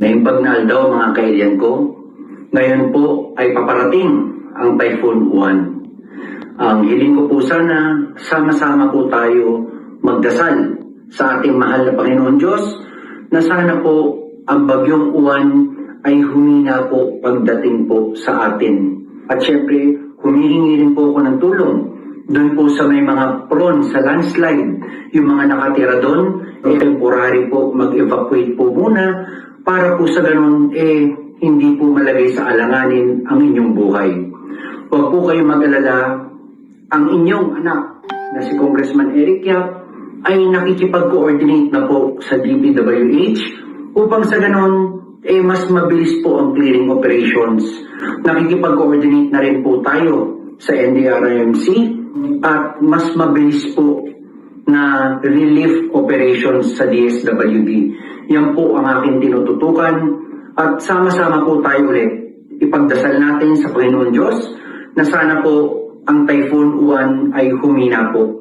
Naimpagnal daw mga kailian ko, ngayon po ay paparating ang Typhoon Uwan. Ang hiling ko po sana, sama-sama po tayo magdasal sa ating mahal na Panginoon Diyos na sana po ang bagyong uwan ay humina po pagdating po sa atin. At syempre, humihingi rin po ako ng tulong doon po sa may mga prone sa landslide, yung mga nakatira doon, temporary po mag-evacuate po muna para po sa ganun, eh, hindi po malagay sa alanganin ang inyong buhay. Huwag po kayo mag-alala, ang inyong anak na si Congressman Eric Yap ay nakikipag-coordinate na po sa DPWH upang sa ganun, eh, mas mabilis po ang clearing operations. Nakikipag-coordinate na rin po tayo sa NDRMC at mas mabilis po na relief operations sa DSWD. Yan po ang aking tinututukan at sama-sama po tayo ulit. Ipagdasal natin sa Panginoon Diyos na sana po ang Typhoon Uwan ay humina po.